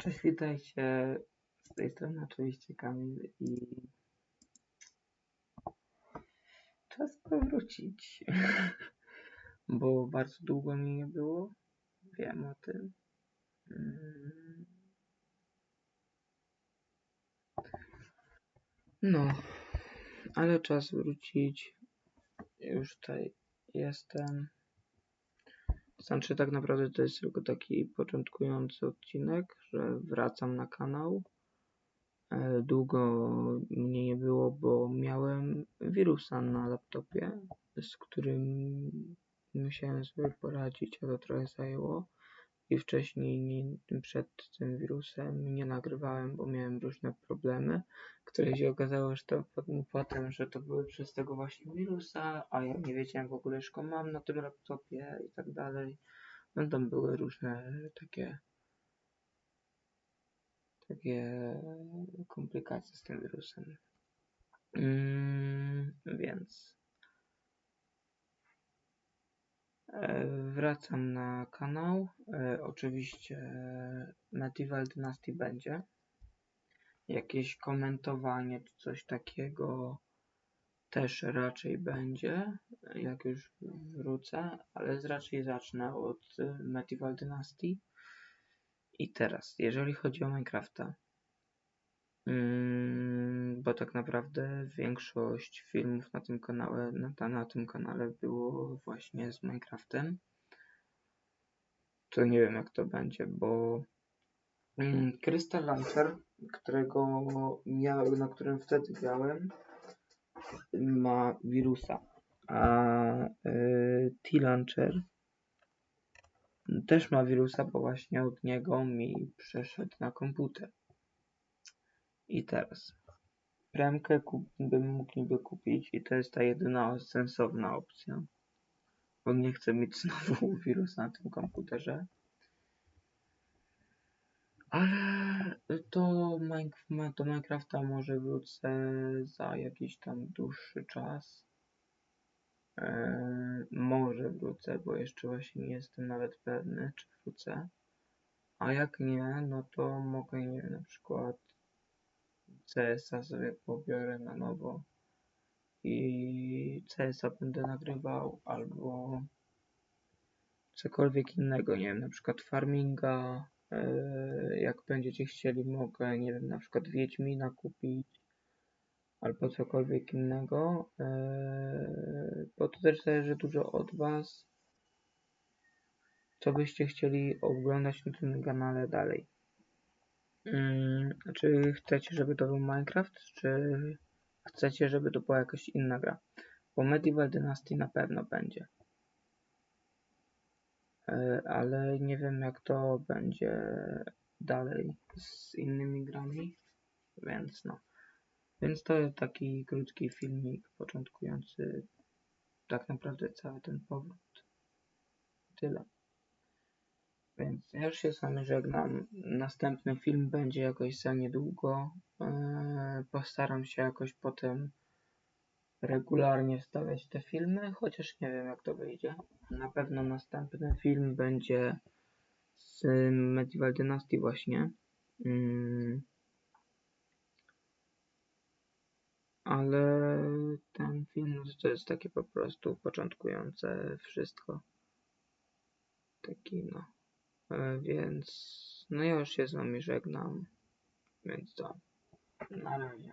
Cześć, witajcie. Z tej strony oczywiście Kamil i czas powrócić, bo bardzo długo mi nie było. Wiem o tym. Mm. No, ale czas wrócić. Już tutaj jestem. Znaczy, tak naprawdę to jest tylko taki początkujący odcinek, że wracam na kanał. E, Długo mnie nie było, bo miałem wirusa na laptopie, z którym musiałem sobie poradzić, a to trochę zajęło. I wcześniej, nie, przed tym wirusem, nie nagrywałem, bo miałem różne problemy, które się okazało, że to potem, że to były przez tego właśnie wirusa, a ja nie wiedziałem w ogóle, że mam na tym laptopie i tak dalej. No tam były różne takie takie komplikacje z tym wirusem. Mm, więc wracam na kanał. E, oczywiście Medieval Dynasty będzie. Jakieś komentowanie czy coś takiego też raczej będzie, jak już wrócę, ale raczej zacznę od Medieval Dynasty. I teraz, jeżeli chodzi o Minecrafta, mm, bo tak naprawdę większość filmów na tym kanale, na, na tym kanale było właśnie z Minecraftem, to nie wiem jak to będzie, bo mm, Crystal Launcher, którego miał, na którym wtedy grałem, ma wirusa, a y, T-Launcher też ma wirusa, bo właśnie od niego mi przeszedł na komputer. I teraz premkę bym mógł niby kupić i to jest ta jedyna sensowna opcja. Bo nie chcę mieć znowu wirusa na tym komputerze. Ale to do Minecrafta może wrócę za jakiś tam dłuższy czas. Eee, może wrócę, bo jeszcze właśnie nie jestem nawet pewny, czy wrócę. A jak nie, no to mogę, nie wiem, na przykład CS-a sobie pobiorę na nowo i CS-a będę nagrywał, albo cokolwiek innego, nie wiem, na przykład farminga, eee, jak będziecie chcieli, mogę, nie wiem, na przykład Wiedźmina kupić, albo cokolwiek innego, eee, bo to też zależy dużo od Was, co byście chcieli oglądać na tym kanale dalej. Hmm, czy chcecie, żeby to był Minecraft, czy chcecie, żeby to była jakaś inna gra? Bo Medieval Dynasty na pewno będzie. Eee, ale nie wiem jak to będzie dalej z innymi grami, więc no. Więc to jest taki krótki filmik początkujący tak naprawdę cały ten powrót. Tyle. Więc ja już się z wami żegnam. Następny film będzie jakoś za niedługo. Eee, postaram się jakoś potem regularnie wstawiać te filmy, chociaż nie wiem jak to wyjdzie. Na pewno następny film będzie z Medieval Dynasty właśnie. Mm. ale ten film to jest takie po prostu początkujące wszystko. Taki no. E, więc no ja już się z wami żegnam. Więc to. Na razie.